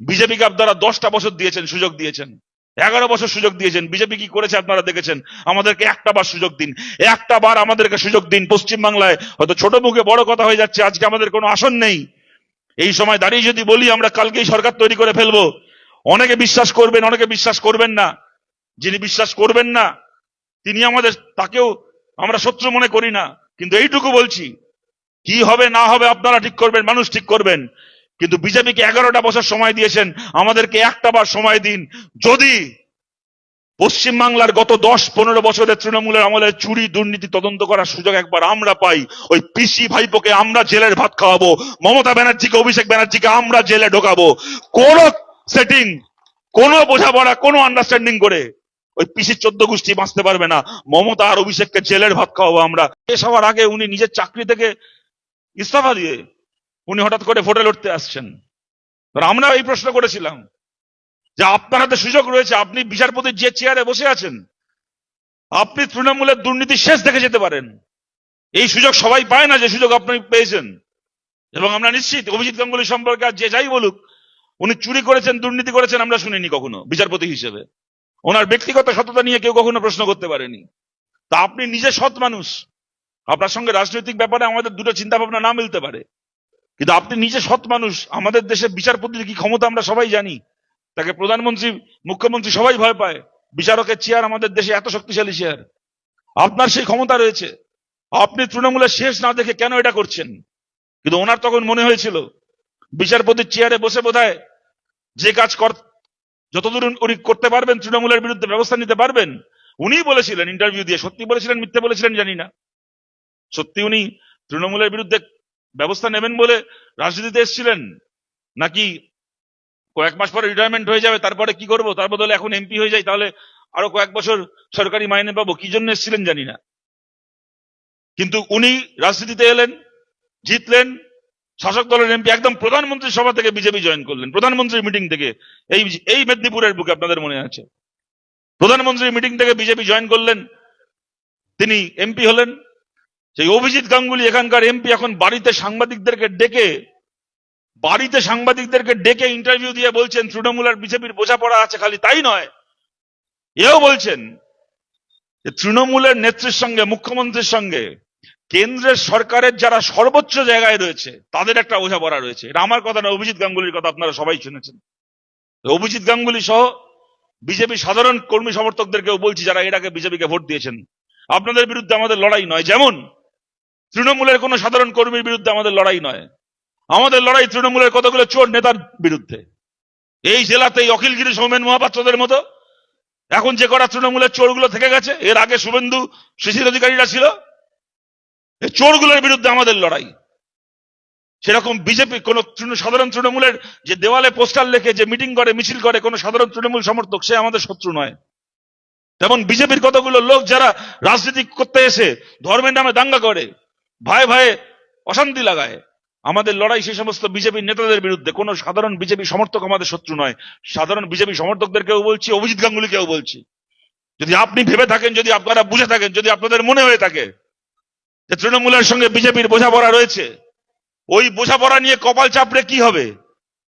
বিজেপিকে আপনারা দশটা বছর দিয়েছেন, সুযোগ দিয়েছেন। এগারো বছর সুযোগ দিয়েছেন। বিজেপি কি করেছে আপনারা দেখেছেন? আমাদেরকে একটা বার সুযোগ দিন। একটা বার আমাদেরকে সুযোগ দিন পশ্চিমবাংলায়। হয়তো ছোট মুখে বড় কথা হয়ে যাচ্ছে, আজকে আমাদের কোনো আসন নেই। এই সময় দাঁড়িয়ে যদি বলি, আমরা কালকেই সরকার তৈরি করে ফেলব। অনেকে বিশ্বাস করবেন, অনেকে বিশ্বাস করবেন না। যিনি বিশ্বাস করবেন না, তিনি আমাদের, তাকেও আমরা শত্রু মনে করি না। কিন্তু এইটুকু বলছি, কি হবে, না হবে আপনারা ঠিক করবেন, মানুষ ঠিক করবেন। কিন্তু বিজেপিকে এগারোটা বছর সময় দিয়েছেন, আমাদেরকে একটা বার সময় দিন। যদি পশ্চিমবাংলার গত দশ পনেরো বছরের তৃণমূলের আমলে চুরি, দুর্নীতি তদন্ত করার সুযোগ একবার আমরা পাই, ওই পিসি ভাইপোকে আমরা জেলের ভাত খাওয়াবো, মমতা ব্যানার্জিকে, অভিষেক ব্যানার্জিকে আমরা জেলে ঢোকাবো। কোন সেটিং কোন বোঝাপড়া, কোনো আন্ডারস্ট্যান্ডিং করে ওই পিসির চোদ্দ গোষ্ঠী বাঁচতে পারবে না। মমতা আর অভিষেককে জেলের ভাত খাওয়াবো আমরা। শেষ হওয়ার আগে উনি নিজের চাকরি থেকে ইস্তফা দিয়ে উনি হঠাৎ করে ভোটে লড়তে আসছেন। আমরা এই প্রশ্ন করেছিলাম যে আপনার হাতে সুযোগ রয়েছে, আপনি বিচারপতির যে চেয়ারে বসে আছেন, আপনি তৃণমূলের দুর্নীতি শেষ দেখে যেতে পারেন। এই সুযোগ সবাই পায় না যে সুযোগ আপনি পেয়েছেন। এবং আমরা নিশ্চিত, অভিজিৎ গাঙ্গুলি সম্পর্কে আর যে যাই বলুক, উনি চুরি করেছেন, দুর্নীতি করেছেন আমরা শুনিনি কখনো, বিচারপতি হিসেবে। ওনার ব্যক্তিগত সততা নিয়ে কেউ কখনো প্রশ্ন করতে পারেনি। তা আপনি নিজে সৎ মানুষ। আপনার সঙ্গে রাজনৈতিক ব্যাপারে আমাদের দুটো চিন্তা ভাবনা না মিলতে পারে। কিন্তু আপনি নিজে সৎ মানুষ। আমাদের দেশে বিচারপতির কি ক্ষমতা আমরা সবাই জানি। তাকে প্রধানমন্ত্রী, মুখ্যমন্ত্রী সবাই ভয় পায়। বিচারকের চেয়ার আমাদের দেশে এত শক্তিশালী চেয়ার আপনার সেই ক্ষমতা রয়েছে। আপনি তৃণমূলের শেষ না দেখে কেন এটা করছেন? কিন্তু ওনার তখন মনে হয়েছিল, বিচারপতির চেয়ারে বসে বোধহয় যে কাজ কর, যতদূর উনি করতে পারবেন, তৃণমূলের বিরুদ্ধে ব্যবস্থা নিতে পারবেন উনি বলেছিলেন ইন্টারভিউ দিয়ে। সত্যি বলেছিলেন, মিথ্যে বলেছিলেন জানি না। সত্যি উনি তৃণমূলের বিরুদ্ধে ব্যবস্থা নেবেন বলে রাজনীতিতে এসেছিলেন? নাকি কয়েক মাস পরে রিটায়ারমেন্ট হয়ে যাবে, তারপরে কি করব? তার বদলে এখন এমপি হয়ে যাই, তাহলে আরও কয়েক বছর সরকারি মাইনে পাবো, কি জন্য এসেছিলেন জানি না। কিন্তু উনি রাজনীতিতে এলেন, জিতলেন, শাসক দলের এমপি একদম প্রধানমন্ত্রী সভা থেকে বিজেপি জয়েন করলেন, প্রধানমন্ত্রীর মিটিং থেকে। এই এই মেদিনীপুরের বুকে আপনাদের মনে আছে। প্রধানমন্ত্রীর মিটিং থেকে বিজেপি জয়েন করলেন, তিনি এমপি হলেন সেই অভিজিৎ গাঙ্গুলি এখানকার এমপি এখন বাড়িতে সাংবাদিকদেরকে ডেকে, বাড়িতে সাংবাদিকদেরকে ডেকে ইন্টারভিউ দিয়ে বলছেন, তৃণমূল আর বিজেপির বোঝাপড়া আছে, খালি তাই নয়। এও বলছেন যে তৃণমূলের নেত্রীর সঙ্গে, মুখ্যমন্ত্রীর সঙ্গে কেন্দ্রের সরকারের যারা সর্বোচ্চ জায়গায় রয়েছে, তাদের একটা বোঝাপড়া রয়েছে। এটা আমার কথা না, অভিজিৎ গাঙ্গুলির কথা আপনারা সবাই শুনেছেন। অভিজিৎ গাঙ্গুলি সহ বিজেপি সাধারণ কর্মী সমর্থকদেরকেও বলছি, যারা এটাকে বিজেপিকে ভোট দিয়েছেন। আপনাদের বিরুদ্ধে আমাদের লড়াই নয়। যেমন তৃণমূলের কোনো সাধারণ কর্মীর বিরুদ্ধে আমাদের লড়াই নয়। আমাদের লড়াই তৃণমূলের কতগুলো চোর নেতার বিরুদ্ধে। এই জেলাতেই অখিলগিরি সৌমেন মহাপাত্রদের মতো এখন যে কটা তৃণমূলের চোরগুলো থেকে গেছে, এর আগে শুভেন্দু শিশির অধিকারীরা ছিল, এই চোরগুলোর বিরুদ্ধে আমাদের লড়াই। সেরকম বিজেপি কোন সাধারণ তৃণমূলের যে দেওয়ালে পোস্টার লেখে, যে মিটিং করে, মিছিল করে, কোন সাধারণ তৃণমূল সমর্থক, সে আমাদের শত্রু নয়। তেমন বিজেপির কতগুলো লোক যারা রাজনীতি করতে এসে ধর্মের নামে দাঙ্গা করে ভাই ভাই অশান্তি লাগায়। আমাদের লড়াই সেই সমস্ত বিজেপি নেতাদের বিরুদ্ধে। কোন সাধারণ বিজেপি সমর্থক আমাদের শত্রু নয়। সাধারণ বিজেপি সমর্থকদেরকেও বলছি, অভিজিৎ গাঙ্গুলিকেও বলছি। যদি আপনি ভেবে থাকেন, যদি আপনারা বুঝে থাকেন, যদি আপনাদের মনে হয়ে থাকে যে তৃণমূলের সঙ্গে বিজেপির বোঝাপড়া রয়েছে, ওই বোঝাপড়া নিয়ে কপাল চাপড়ে কি হবে?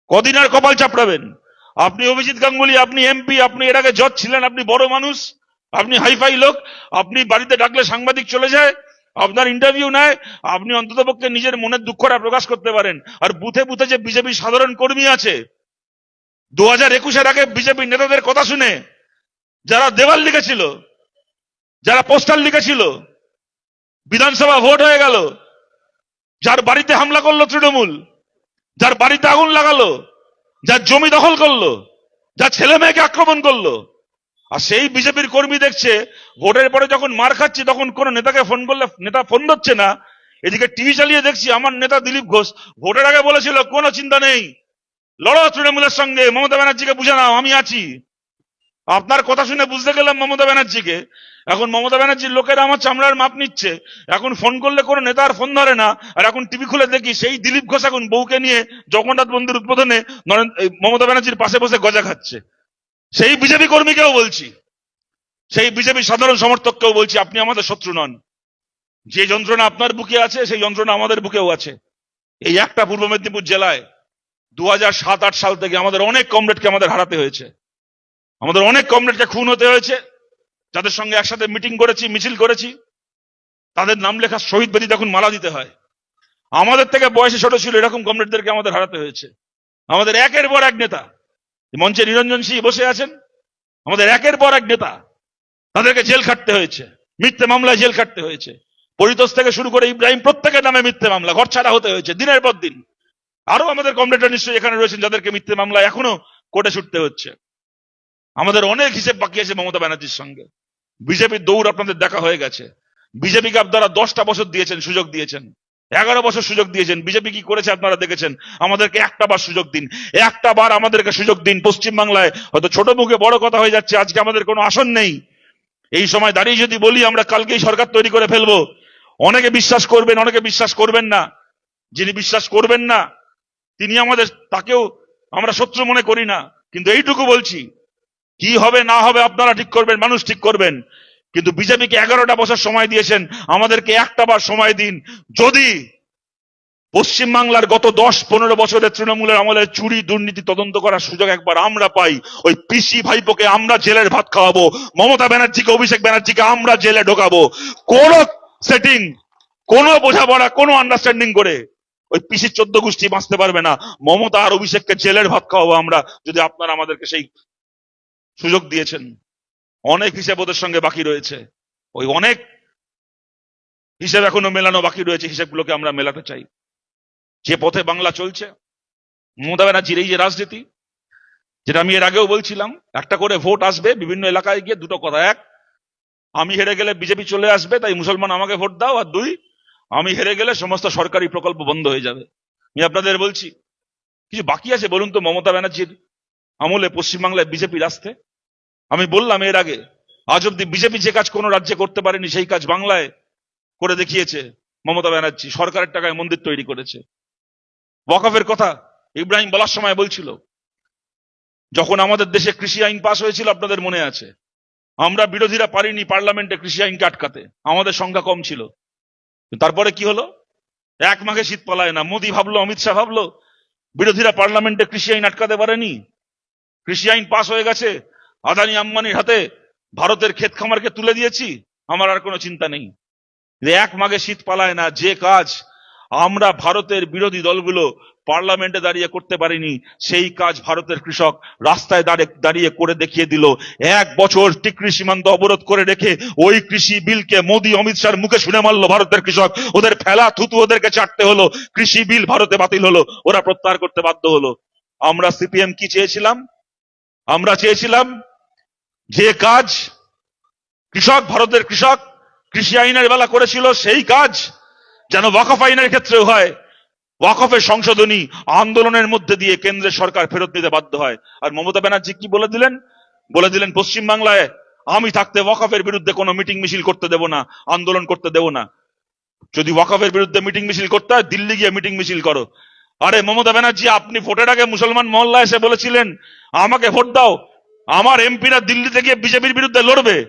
কদিন আর কপাল চাপড়াবেন? আপনি অভিজিৎ গাঙ্গুলি, আপনি এমপি, আপনি এর আগে জজ ছিলেন, আপনি বড় মানুষ, আপনি হাইফাই লোক, আপনি বাড়িতে ডাকলে সাংবাদিক চলে যায় আপনার ইন্টারভিউ নেয়, আপনি অন্ততপক্ষে নিজের মনের দুঃখটা প্রকাশ করতে পারেন। আর বুথে বুথে যে বিজেপি সাধারণ কর্মী আছে দু হাজার একুশের আগে বিজেপি নেতাদের কথা শুনে, যারা দেওয়াল লিখেছিল, যারা পোস্টার লিখেছিল, বিধানসভা ভোট হয়ে গেল, যার বাড়িতে হামলা করল তৃণমূল, যার বাড়িতে আগুন লাগালো, যার জমি দখল করল, যার ছেলে মেয়েকে আক্রমণ করল আর সেই বিজেপির কর্মী দেখছে, ভোটের পরে যখন মার খাচ্ছি, তখন কোন নেতাকে ফোন করলে, নেতা ফোন ধরছে না। এদিকে টিভি চালিয়ে দেখছি, আমার নেতা দিলীপ ঘোষ, ভোটের আগে বলেছিল, কোনো চিন্তা নেই। লড়ো তৃণমূলের সঙ্গে, মমতা ব্যানার্জিকে বুঝে নাও, আমি আছি। আপনার কথা শুনে বুঝতে গেলাম মমতা ব্যানার্জিকে। এখন মমতা ব্যানার্জির লোকেরা আমার চামড়ার মাপ নিচ্ছে। এখন ফোন করলে কোনো নেতা আর ফোন ধরে না। আর এখন টিভি খুলে দেখি, সেই দিলীপ ঘোষ এখন বউকে নিয়ে জগন্নাথ মন্দির উদ্বোধনে মমতা ব্যানার্জির পাশে বসে গজা খাচ্ছে। সেই বিজেপি কর্মীকেও বলছি। সেই বিজেপি সাধারণ সমর্থককেও বলছি, আপনি আমাদের শত্রু নন। যে যন্ত্রণা আপনার বুকে আছে, সেই যন্ত্রণা আমাদের বুকেও আছে। এই একটা পূর্ব মেদিনীপুর জেলায় দু সাত আট সাল থেকে আমাদের অনেক কমরেডকে আমাদের হারাতে হয়েছে। আমাদের অনেক কমরেডকে খুন হতে হয়েছে। যাদের সঙ্গে একসাথে মিটিং করেছি, মিছিল করেছি, তাদের নাম লেখা শহীদ বেদি তখন মালা দিতে হয়। আমাদের থেকে বয়সে ছোট ছিল, এরকম কমরেডদেরকে আমাদের হারাতে হয়েছে। আমাদের একের পর এক নেতা। মঞ্চে নিরঞ্জন সিং বসে আছেন, আমাদের একের পর এক নেতা, তাদেরকে জেল খাটতে হয়েছে, মিথ্যে মামলায় জেল খাটতে হয়েছে। পরিতোষ থেকে শুরু করে ইব্রাহিম প্রত্যেকের নামে মিথ্যে মামলা, ঘর ছাড়া হতে হয়েছে, দিনের পর দিন। আরও আমাদের কমরেডরা নিশ্চয়ই এখানে রয়েছেন যাদেরকে মিথ্যে মামলা এখনও কোর্টে ছুটতে হচ্ছে। আমাদের অনেক হিসেব বাকি আছে মমতা ব্যানার্জির সঙ্গে। বিজেপির দৌড় আপনাদের দেখা হয়ে গেছে। বিজেপিকে আপনারা দশটা বছর দিয়েছেন, সুযোগ দিয়েছেন। এগারো বছর সুযোগ দিয়েছেন। বিজেপি কি করেছে আপনারা দেখেছেন? আমাদেরকে একটা বার সুযোগ দিন। একটা বার আমাদেরকে সুযোগ দিন পশ্চিমবাংলায়। হয়তো ছোট মুখে বড় কথা হয়ে যাচ্ছে, আজকে আমাদের কোনো আসন নেই। এই সময় দাঁড়িয়ে যদি বলি, আমরা কালকেই সরকার তৈরি করে ফেলব। অনেকে বিশ্বাস করবেন, অনেকে বিশ্বাস করবেন না। যিনি বিশ্বাস করবেন না, তিনি আমাদের, তাকেও আমরা শত্রু মনে করি না। কিন্তু এইটুকু বলছি, কি হবে না হবে আপনারা ঠিক করবেন, মানুষ ঠিক করবেন। কিন্তু বিজেপিকে এগারোটা বছর সময় দিয়েছেন, আমাদেরকে একটা বার সময় দিন। যদি পশ্চিমবাংলার গত দশ পনেরো বছরের তৃণমূলের আমলে চুরি, দুর্নীতি তদন্ত করার সুযোগ একবার আমরা পাই, ওই পিসি ভাইপোকে আমরা জেলের ভাত খাওয়াবো, মমতা ব্যানার্জিকে, অভিষেক ব্যানার্জিকে আমরা জেলে ঢোকাবো। কোন সেটিং কোন বোঝাপড়া, কোন আন্ডারস্ট্যান্ডিং করে ওই পিসির চোদ্দ গোষ্ঠী বাঁচতে পারবে না। মমতা আর অভিষেককে জেলের ভাত খাওয়াবো আমরা, যদি আপনারা আমাদেরকে সেই সুযোগ দিয়েছেন। অনেক হিসাব ওদের সঙ্গে বাকি রয়েছে। ওই অনেক হিসেব এখনও মেলানো বাকি রয়েছে, হিসাবগুলোকে আমরা মেলাতে চাই। যে পথে বাংলা চলছে, মমতা ব্যানার্জির এই যে রাজনীতি, যেটা আমি এর আগেও বলছিলাম, একটা করে ভোট আসবে বিভিন্ন এলাকায় গিয়ে, দুটো কথা। এক, আমি হেরে গেলে বিজেপি চলে আসবে, তাই মুসলমান আমাকে ভোট দাও। আর দুই, আমি হেরে গেলে সমস্ত সরকারি প্রকল্প বন্ধ হয়ে যাবে। আমি আপনাদের বলছি, কিছু বাকি আছে বলুন তো মমতা ব্যানার্জির আমলে পশ্চিমবাংলায় বিজেপির আসতে? আমি বললাম এর আগে, আজ অব্দি বিজেপি যে কাজ কোনো রাজ্যে করতে পারেনি, সেই কাজ বাংলায় করে দেখিয়েছে মমতা ব্যানার্জি। সরকারের টাকায় মন্দির তৈরি করেছে। ওয়াকফের কথা ইব্রাহিম বলার সময় বলছিল, যখন আমাদের দেশে কৃষি আইন পাশ হয়েছিল, আপনাদের মনে আছে? আমরা বিরোধীরা পারিনি পার্লামেন্টে কৃষি আইনকে আটকাতে, আমাদের সংখ্যা কম ছিল। তারপরে কি হলো? এক মাঘে শীত পালায় না। মোদী ভাবলো, অমিত শাহ ভাবলো, বিরোধীরা পার্লামেন্টে কৃষি আইন আটকাতে পারেনি? কৃষি আইন পাশ হয়ে গেছে আদানি আম্বানির হাতে ভারতের ক্ষেত খামারকে তুলে দিয়েছি, আমার আর কোনো চিন্তা নেই। এক মাঘে শীত পালায় না, যে কাজ আমরা ভারতের বিরোধী দলগুলো পার্লামেন্টে দাঁড়িয়ে করতে পারিনি, সেই কাজ ভারতের কৃষক রাস্তায় দাঁড়িয়ে দাঁড়িয়ে করে দেখিয়ে দিল। এক বছর টিকরি সীমান্ত অবরোধ করে রেখে ওই কৃষি বিলকে মোদী, অমিত শাহর মুখে শুনে মারলো ভারতের কৃষক। ওদের ফেলা থুতু ওদেরকে চাটতে হলো, কৃষি বিল ভারতে বাতিল হলো, ওরা প্রত্যাহার করতে বাধ্য হলো। আমরা সিপিএম কি চেয়েছিলাম? আমরা চেয়েছিলাম যে কাজ কৃষক, ভারতের কৃষক কৃষি আইনের বেলা করেছিল, সেই কাজ যেন ওয়াকফ আইনের ক্ষেত্রেও হয়। ওয়াকফের সংশোধনী আন্দোলনের মধ্যে দিয়ে কেন্দ্রের সরকার ফেরত নিতে বাধ্য হয়। আর মমতা ব্যানার্জি কি বলে দিলেন? বলে দিলেন, পশ্চিমবাংলায় আমি থাকতে ওয়াকফের বিরুদ্ধে কোনো মিটিং মিছিল করতে দেব না, আন্দোলন করতে দেব না। যদি ওয়াকফের বিরুদ্ধে মিটিং মিছিল করতে হয়, দিল্লি গিয়ে মিটিং মিছিল করো। আরে মমতা ব্যানার্জি, আপনি ভোটের আগে মুসলমান মহল্লা এসে বলেছিলেন, আমাকে ভোট দাও। আমার এমপিরা দিল্লিতে গিয়ে বিজেপির বিরুদ্ধে লড়বে।